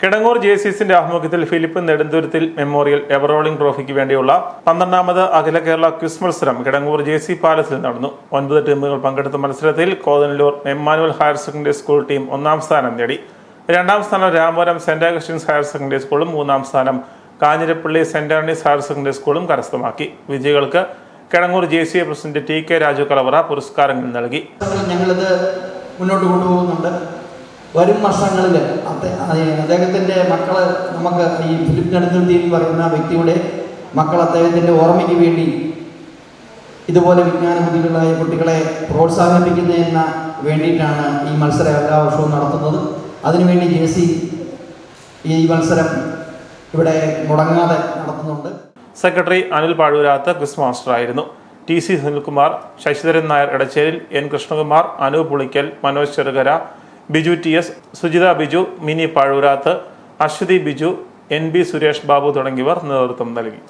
Kidangoor J C ആഭിമുഖ്യത്തിൽ Philip Nedunthuruthil memorial ever rolling ട്രോഫിക്ക് വേണ്ടിയുള്ള പന്ത്രണ്ടാമത് അഖില കേരള ക്വിസ് മത്സരം കിടങ്ങൂർ ജെ സി പാലസിൽ നടന്നു. ഒൻപത് ടീമുകൾ പങ്കെടുത്ത മത്സരത്തിൽ Kothanallur Emmanuel higher secondary school team ഒന്നാം സ്ഥാനം നേടി. രണ്ടാം സ്ഥാനം Ramapuram Saint Augustine's higher secondary സ്കൂളും മൂന്നാം സ്ഥാനം Kanjirappally Saint Antony's higher secondary സ്കൂളും കരസ്ഥമാക്കി. വിജയികൾക്ക് Kidangoor J C A president T K Raju Kalavara പുരസ്കാരങ്ങൾ നൽകി. മുന്നോട്ട് കൊണ്ടുപോകുന്നുണ്ട്. വരും വർഷങ്ങളിൽ അദ്ദേഹത്തിന്റെ മക്കൾ നമുക്ക് ഈ ഫിലിപ്പ് നെടുന്തുരുത്തി എന്ന് പറയുന്ന വ്യക്തിയുടെ മക്കൾ അദ്ദേഹത്തിന്റെ ഓർമ്മയ്ക്ക് വേണ്ടി ഇതുപോലെ വിജ്ഞാന ബുദ്ധികളായ കുട്ടികളെ പ്രോത്സാഹിപ്പിക്കുന്നതിന് വേണ്ടിയിട്ടാണ് ഈ മത്സരം എല്ലാ വർഷവും നടത്തുന്നത്. അതിനുവേണ്ടി ജെ സി ഈ മത്സരം ഇവിടെ മുടങ്ങാതെ നടത്തുന്നുണ്ട്. Secretary Anil Pazhoorath quiz master ആയിരുന്നു T C Sunilkumar Sasidharan Nair Edacheril N Krishnakumar Anoop Pulickal Manoj Cherukara Biju T S Sujitha Biju Mini Pazhoorath Aswathy Biju N B Suresh Babu തുടങ്ങിയവർ നേതൃത്വം നൽകി.